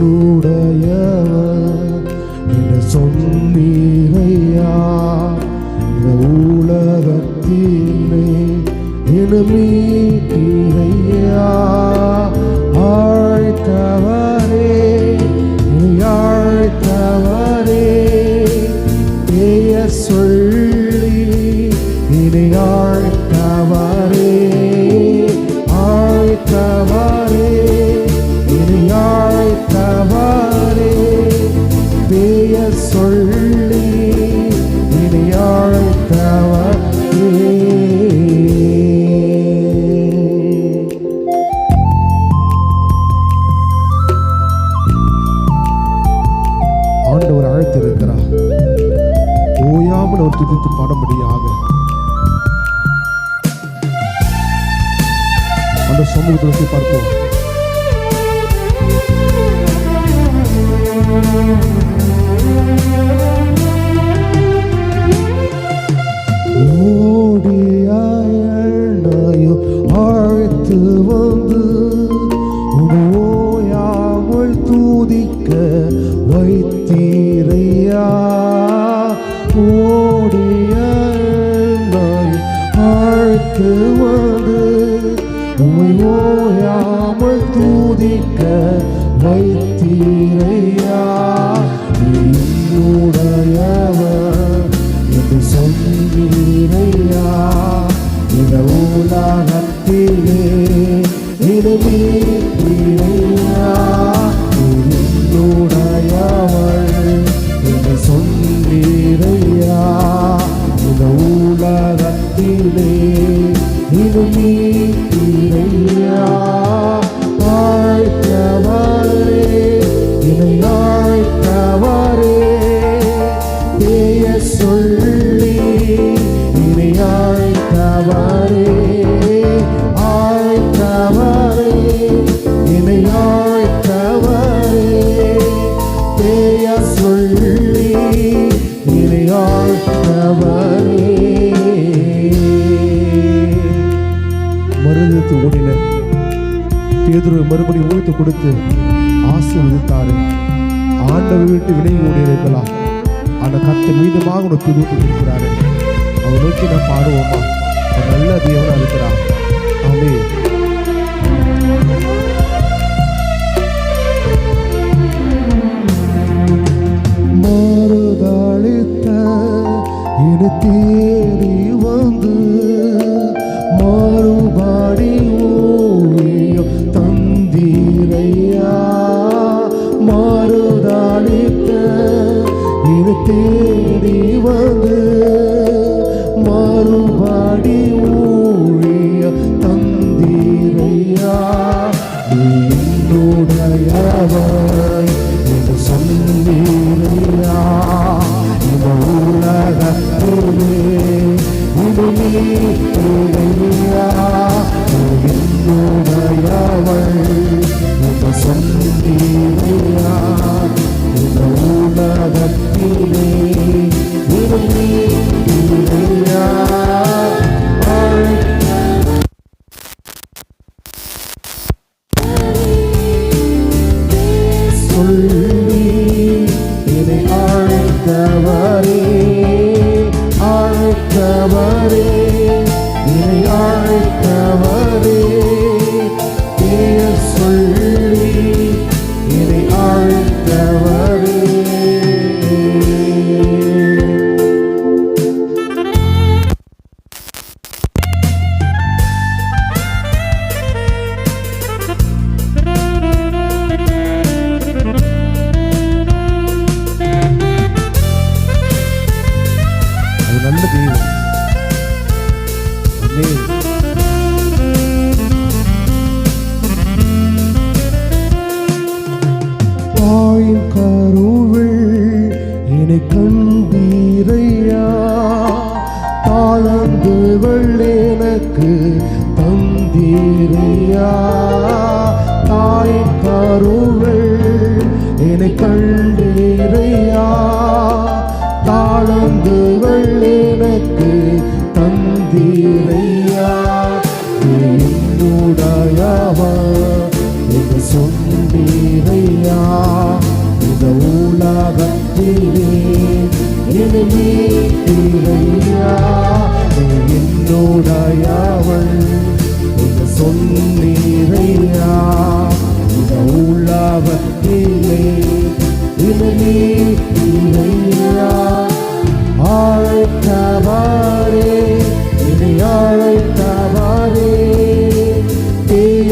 என்னுடையவர் என சொன்னீரையா இந்த உலகத்திலே இனமீட்டீரையா ஆழ்த்தவரே ஆழ்த்தவரே ஏய சொல் cuando somos de los que partimos. பேதுரு மறுபடியும் ஓய்த்து கொடுத்து ஆசீர்வதித்தாரு. ஆண்டவர் விட்டு விலகி ஓடியிருக்கலாம் ஆனால் கத்தர் மீதமாக உனக்கு தூக்கி இருக்கிறாரு அவன் நோக்கி நான் பாடுவோமா நல்ல தேவனாக இருக்கிறான் அவனே Our family, our. கண்டீரையா தாழ்ந்துகள் எனக்கு தந்தீரையா? தாய் கருவள் என்னை கண் அழைத்தவாரே என்னை அழைத்தவாரே தீய